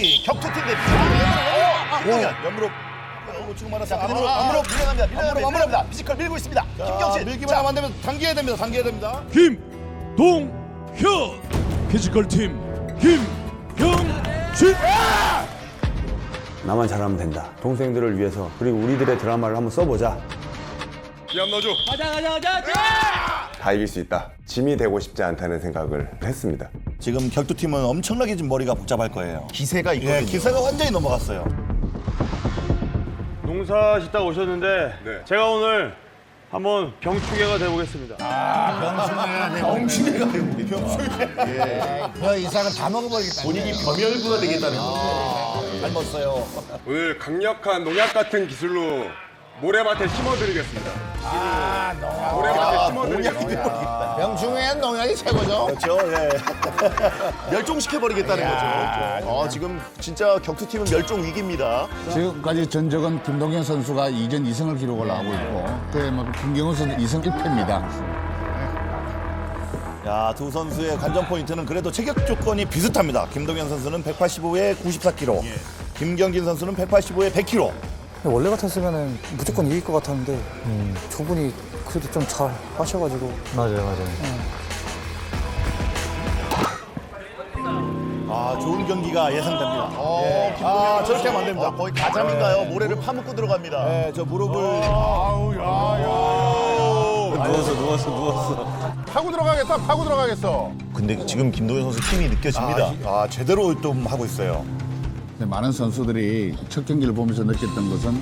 1경기 격투팀 대 피지컬 김경현 연무로 지금 말았어 안으로 안으로 밀어납니다 밀어납니다 밀어납니다 피지컬 밀고 있습니다. 김경진. 밀기만 하면 안 됩니다. 당겨야 됩니다. 당겨야 됩니다. 김동현. 피지컬 팀 김경진. 나만 잘하면 된다. 동생들을 위해서. 그리고 우리들의 드라마를 한번 써보자. 다 이길 수 있다. 짐이 되고 싶지 않다는 생각을 했습니다. 지금 격투팀은 엄청나게 지금 머리가 복잡할 거예요 기세가 있거든요. 예 기세가 완전히 넘어갔어요 농사 짓다 오셨는데 제가 오늘 한번 병충해가 돼보겠습니다. 너 이상은 다 먹어버리겠다. 본인이 범혈구가 되겠다는 거죠. 닮았어요 오늘 강력한 농약 같은 기술로 모래밭에 심어드리겠습니다. 모래밭에 심어드리겠습니다. 명중에는 농약이 최고죠. 그렇죠 예 멸종시켜버리겠다는 거죠. 어, 지금 진짜 격투팀은 멸종 위기입니다. 지금까지 전적은 김동현 선수가 이전 2승을 기록을 하고 있고 뭐 김경호 선수 2승 1패입니다. 자, 두 선수의 관전 포인트는 그래도 체격 조건이 비슷합니다. 김동현 선수는 185에 94kg, 김경진 선수는 185에 100kg. 원래 같았으면 무조건 이길 것 같았는데 두 분이 그래도 좀 잘 하셔가지고 맞아요 맞아요 아, 좋은 경기가 예상됩니다. 어, 김동현 아, 저렇게 하면 안 됩니다. 거의 가자인가요? 모래를 파묻고 들어갑니다. 네, 저 무릎을 파고 들어가겠다. 파고 들어가겠어. 근데 지금 김동현 선수 힘이 느껴집니다. 아, 제대로 좀 하고 있어요. 많은 선수들이 첫 경기를 보면서 느꼈던 것은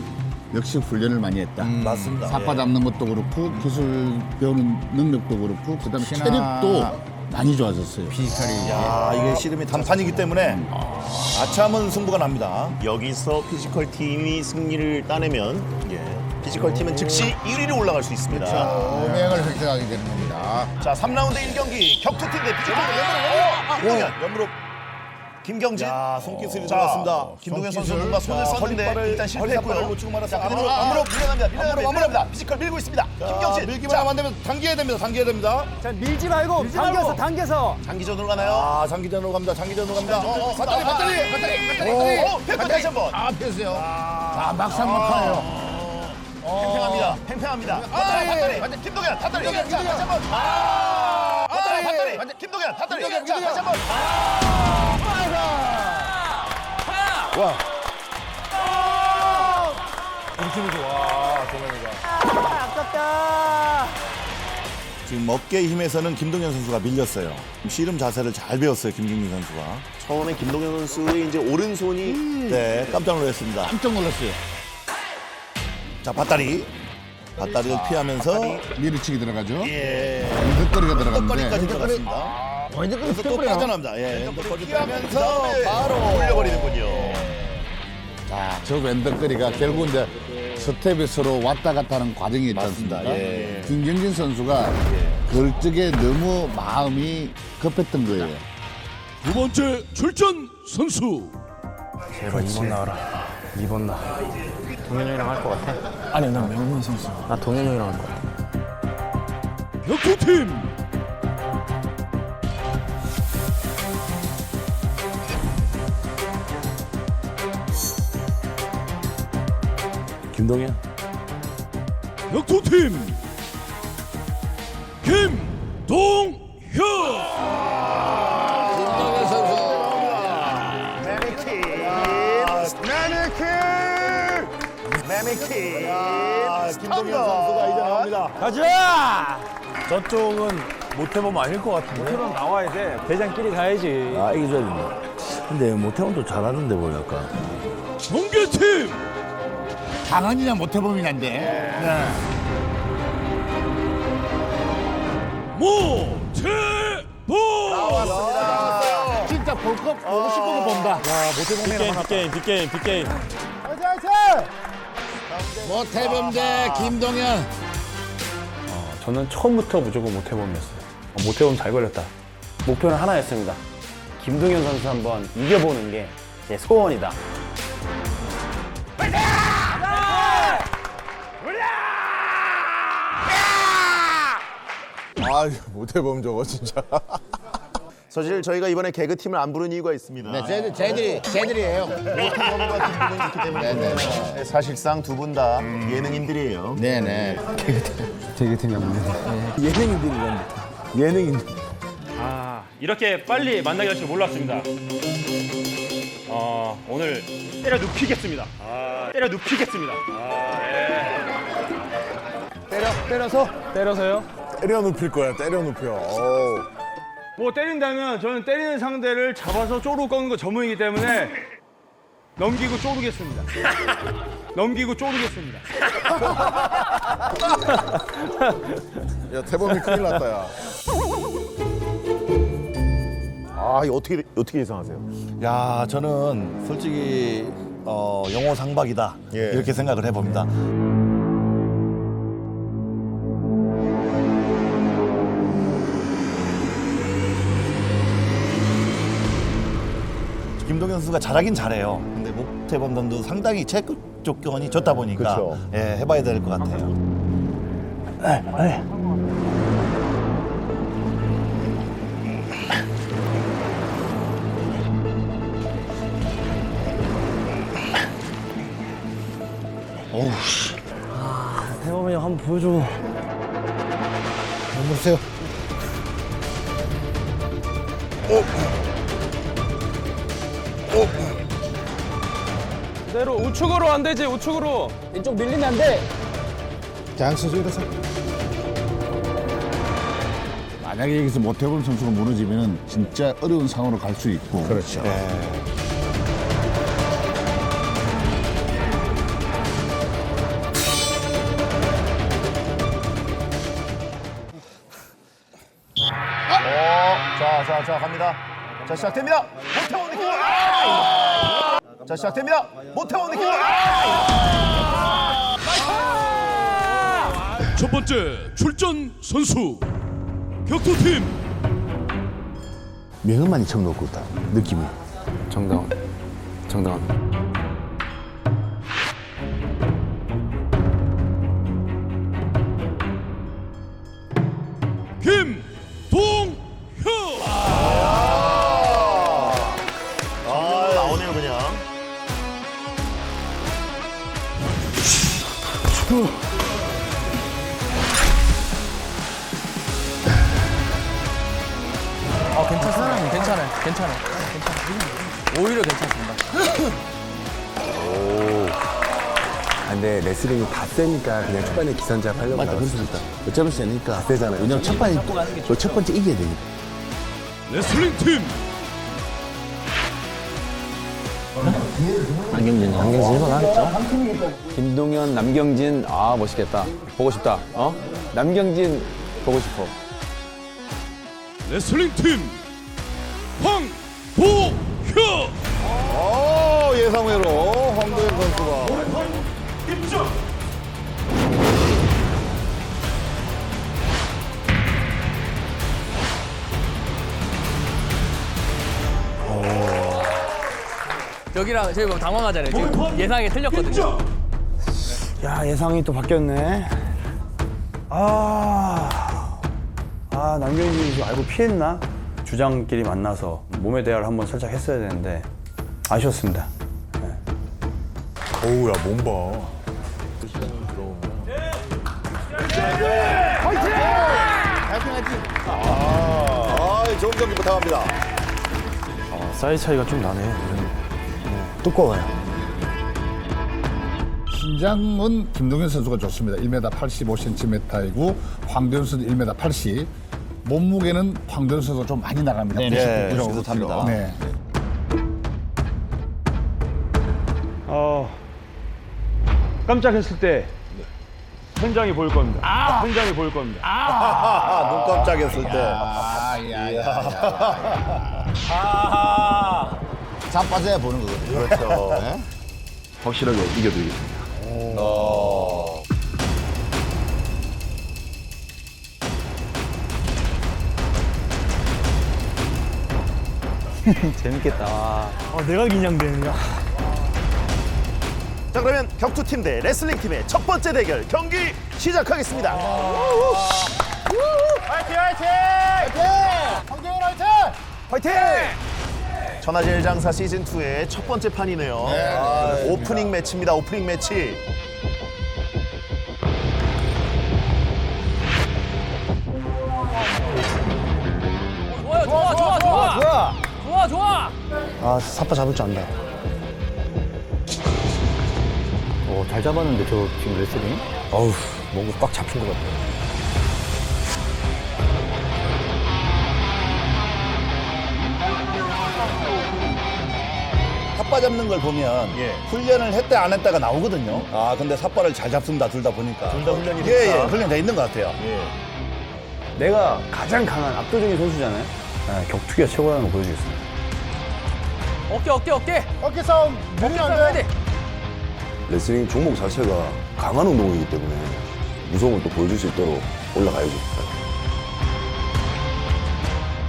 역시 훈련을 많이 했다. 맞습니다. 삿바 잡는 것도 그렇고 기술 배우는 능력도 그렇고 그다음에 체력도 많이 좋아졌어요. 아, 이게 씨름이 단판이기 때문에 아참은 승부가 납니다. 여기서 피지컬 팀이 승리를 따내면 예, 피지컬 팀은 즉시 1위로 올라갈 수 있습니다. 오명을 획득하게 되는 겁니다. 자, 3라운드 1경기 격투팀 대 피지컬 김동현 연무로 김경진. 야, 손기술이 들어갔습니다. 김동현. 선수 뭔가 손을 자, 썼는데 일단 실패했고요. 놓치고 말았어. 자, 안으로, 안으로, 안으로 밀어납니다. 밀어납니다. 밀어납니다. 피지컬 밀고 있습니다. 자, 김경진. 밀기만 하면 안 됩니다. 당겨야 됩니다. 당겨야 됩니다. 자 밀지 말고 당겨서 당겨서 장기전으로 가나요? 아, 장기전으로 갑니다. 장기전으로 갑니다. 어, 어, 배터리, 배터리, 배터리. 오, 페퍼 다시 한 번. 아, 패스요. 자, 막상 막하네요. 팽팽합니다. 팽팽합니다. 배터리, 배터리. 김동현, 배터리. 자, 다시 한 번. 아, 배터리, 배터리. 김동현, 배터리. 자, 다시 한 번. 지금 어깨 힘에서는 김동현 선수가 밀렸어요. 씨름 자세를 잘 배웠어요. 김경민 선수가. 처음엔 김동현 선수의 이제 오른손이 네, 깜짝 놀랐습니다. 깜짝 놀랐어요. 자, 밧다리. 밧다리를 피하면서 미리치기 들어가죠. 예. 득거리가 들어갔는데 끝거리까지 들어갔습니다. 그래서 또 빠져나옵니다. 예, 핸드거리 피하면서 바로 올려버리는군요. 저 왼덕거리가 결국 이제 스텝이 서로 왔다 갔다 하는 과정이 있지 맞습니다. 않습니까? 예. 김경진 선수가 걸적에 너무 마음이 급했던 거예요. 두 번째 출전 선수 제발 2번 나와라 2번 나 동현이 형이랑 할 것 같아? 아니 난 명문 선수 나 동현이 형이랑 할 것 같아 격투팀 김동현. 격투팀 김동현 매미키. 아, 김동현 선수가 이제 나옵니다. 가자! 저쪽은 못해보면 아닐 것 같은데. 못해보면 나와야 돼. 대장끼리 가야지. 아, 이겨줘야 된다. 근데 또 잘하는데 보니까. 동계팀 강한이냐 못해봄이냐인데 모태보 진짜 볼거 보고 싶은 거 본다. 빅게임, 빅게임, 빅게임, 빅게임. 모태범 대 김동현. 저는 처음부터 무조건 모태범이었어요. 어, 모태범 잘 걸렸다. 목표는 하나였습니다. 김동현 선수 한번 이겨보는 게 제 소원이다 아, 못해보면 저거 진짜. 사실 저희가 이번에 개그팀을 안 부른 이유가 있습니다. 네, 쟤들, 쟤들이, 쟤들이에요. 모태범과 김동현이 있기 때문에 네, 사실상 두 분 다 예능인들이에요. 네네. 아, 이렇게 빨리 만나게 될 줄 몰랐습니다. 어, 오늘 때려 눕히겠습니다. 아, 때려 눕히겠습니다. 때려 눕힐 거야, 때려 눕혀. 뭐 때린다면 저는 때리는 상대를 잡아서 쪼르 꺾는 거 전문이기 때문에 넘기고 쪼르겠습니다. 넘기고 쪼르겠습니다. 야, 태범이 큰일 났다, 야. 아, 이거 어떻게 어떻게 예상하세요? 야, 저는 솔직히 어, 영호 상박이다 예. 이렇게 생각을 해봅니다. 김동현 선수가 잘하긴 잘해요. 근데 목태범 선수 상당히 체크 조건이 좋다 보니까 그쵸. 예, 해봐야 될 것 같아요. 태범이 형 한번 보여줘. 보세요. 그대로 우측으로 안 되지 우측으로. 왼쪽 밀리면 안 돼. 장수수 일어서. 만약에 여기서 모태범 선수가 무너지면 진짜 어려운 상황으로 갈 수 있고. 그렇죠. 어, 자, 자, 자, 갑니다. 자, 시작됩니다. 모태원 느낌. 아! 자, 시작됩니다. 모태원 느낌. 첫 번째 출전 선수 격투팀 명은만이 처음 놓고 있다, 느낌이. 정다운. 정다운. 괜찮아요. 괜찮아요. 괜찮아요. 괜찮아요. 오히려 괜찮습니다. 아, 근데 레슬링이 다 세니까 그냥 초반에 기선제압 하려고 맞다, 나왔어. 그렇습니다. 어쩌면 세니까. 세잖아요. 왜냐면 첫 번째, 저첫 번째 이겨야 되니까. 레슬링 팀 남경진, 남경진 일어나겠죠? 김동현, 남경진, 아 멋있겠다. 보고 싶다. 어? 남경진 보고 싶어. 레슬링 팀 황보현 어, 예상외로 황도현 선수가 여기랑 저희 보면 당황하잖아요. 지금 예상이 틀렸거든요. 야 예상이 또 바뀌었네. 아, 아 남경진이 좀 알고 피했나? 주장끼리 만나서 몸에 대화를 한번 살짝 했어야 되는데 아쉬웠습니다. 어우, 야, 몸 봐. 아, 좋은 경기 부탁합니다. 사이즈 차이가 좀 나네. 두꺼워요. 신장은 김동현 선수가 좋습니다. 1m 85cm이고 황도현 선수 1m 80. 몸무게는 선수가 좀 많이 나갑니다. 네, 99kg. 비슷합니다. 네. 어 깜짝했을 때 현장이 보일 겁니다. 현장이 보일 겁니다. 아, 눈 깜짝했을 때. 아, 야, 야, 야. 자빠져야 보는 거거든요. 그렇죠. 확실하게 이겨드리겠습니다. 재밌겠다. 어, 내가 긴장되는가? 자, 그러면 격투 팀 대 레슬링 팀의 첫 번째 대결 경기 시작하겠습니다. 화이팅, 화이팅! 화이팅! 황정현 화이팅! 화이팅! 천하제일 장사 시즌 2의 첫 번째 판이네요. 아, 오프닝 매치입니다. 오프닝 매치. 아. 아, 사파 잡을 줄 안다. 오, 잘 잡았는데, 저 지금 레슬링? 어우, 뭔가 꽉 잡힌 것 같아요. 삿바 잡는 걸 보면 예. 훈련을 했다 안 했다가 나오거든요. 아 근데 삿바를 잘 잡습니다 둘 다 보니까. 둘 다 훈련이 예, 예, 됐다. 훈련 돼 있는 것 같아요. 내가 가장 강한 압도적인 선수잖아요. 네, 격투기가 최고라는 걸 보여주겠습니다. 어깨, 어깨, 어깨. 어깨 싸움 어깨 싸움 돼. 레슬링 종목 자체가 강한 운동이기 때문에 무서운 걸또 보여줄 수 있도록 올라가야죠.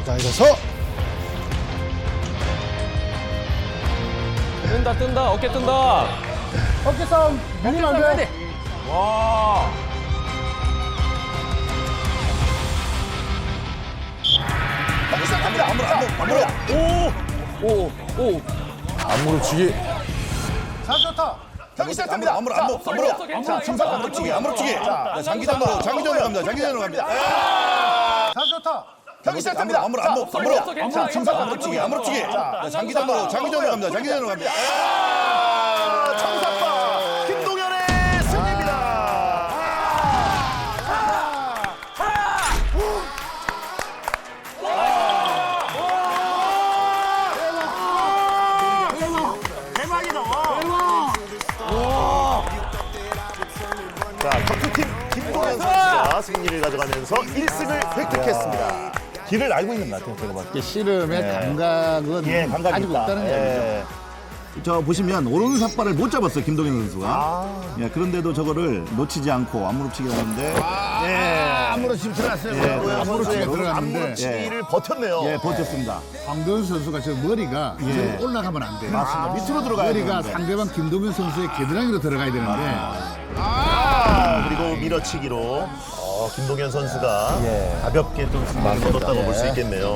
자, 이래서 뜬다, 뜬다, 어깨 뜬다. 어깨 싸움 밀리면 안 돼. 돼. 아무로 아무로 아무로 아 무로. 아무렇지기. 경기 시작합니다. 아무로 자, 아무로 아무로. 자, 괜찮아, 충성 아무로 치기 아무로 치기. 자, 장기전으로 장기전으로 갑니다. 장기전으로 갑니다. 경기 시작합니다. 아무로 자, 아무로 괜찮아, 아무로. 괜찮아, 충성 괜찮아. 아무로 치기 아무로 치기. 자, 장기전으로 장기전으로 갑니다. 장기전으로 갑니다. 길을 알고 있는 것 같아요. 제가 봤을 때. 씨름의 감각은 예, 감각이 가지고 있다. 있다는 예. 이야기죠. 저 보시면 오른 삿발을 못 잡았어요 김동현 선수가. 예, 그런데도 저거를 놓치지 않고 안무릎치기 하는데 아무렇지 들어갔어요. 예, 아무렇지게 들어갔는데 안무치기를 버텼네요. 예 버텼습니다. 황도현 선수가 저 머리가 예. 저 올라가면 안 돼요. 맞습니다. 밑으로 들어가야 머리가 되는데. 상대방 김동현 선수의 겨드랑이로 들어가야 되는데 아, 그리고 밀어치기로 어, 김동현 선수가 가볍게 좀 승리를 거뒀다고 볼수 있겠네요.